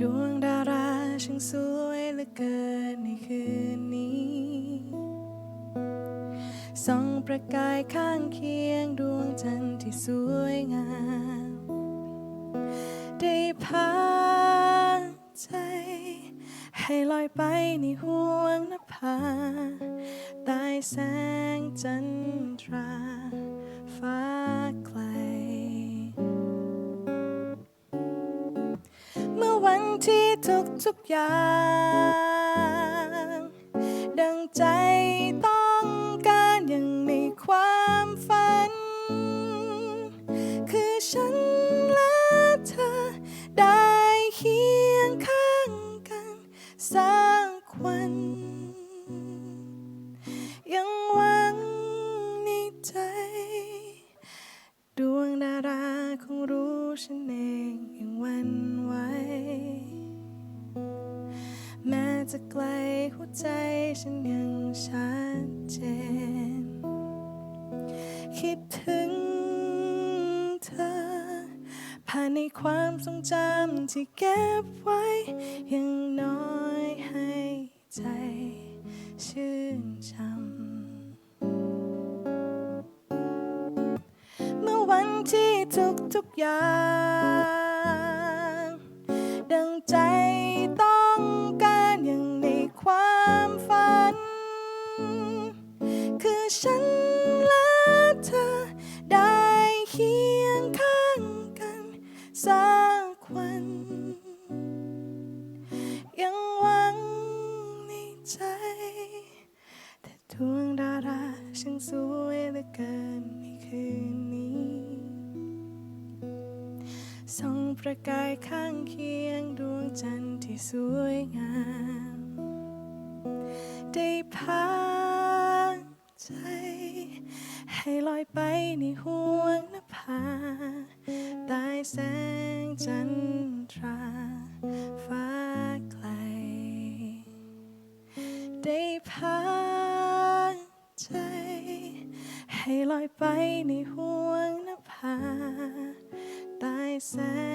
ดวงดาราช่างสวยเหลือเกินในคืนนี้ส่องประกายข้างเคียงดวงจันทร์ที่สวยงาม ได้พาใจ ให้ลอยไปในห่วงนภาใต้แสงจันทราฟ้าไวันที่ทุกทุกๆอย่าง ดังใจต้องการย่างในความฝัน คือฉันและเธอได้เคียงข้างกันสักวัน ยังหวังในใจ ดวงดาราคงรู้ฉันเองอยังวัน จะไกลหัวใจฉันยังชัดเจน คิดถึงเธอ ผ่านในความทรงจำที่เก็บไว้ ยังน้อยให้ใจชื่นชำเมื่อวันที่ทุกทุกๆอย่าง ดังใจ สักวัน ยังหวังในใจ แต่ดวงดาราช่างสวยเหลือเกินในคืนนี้ส่องประกายข้างเคียงดวงจันทร์ที่สวยงาม ได้พาใจ ให้ลอยไปในห่วงน ภาใต้แสงจันทราฟ้าไกล ได้พาใจ ให้ลอยไปในห่วงนภาใต้แสง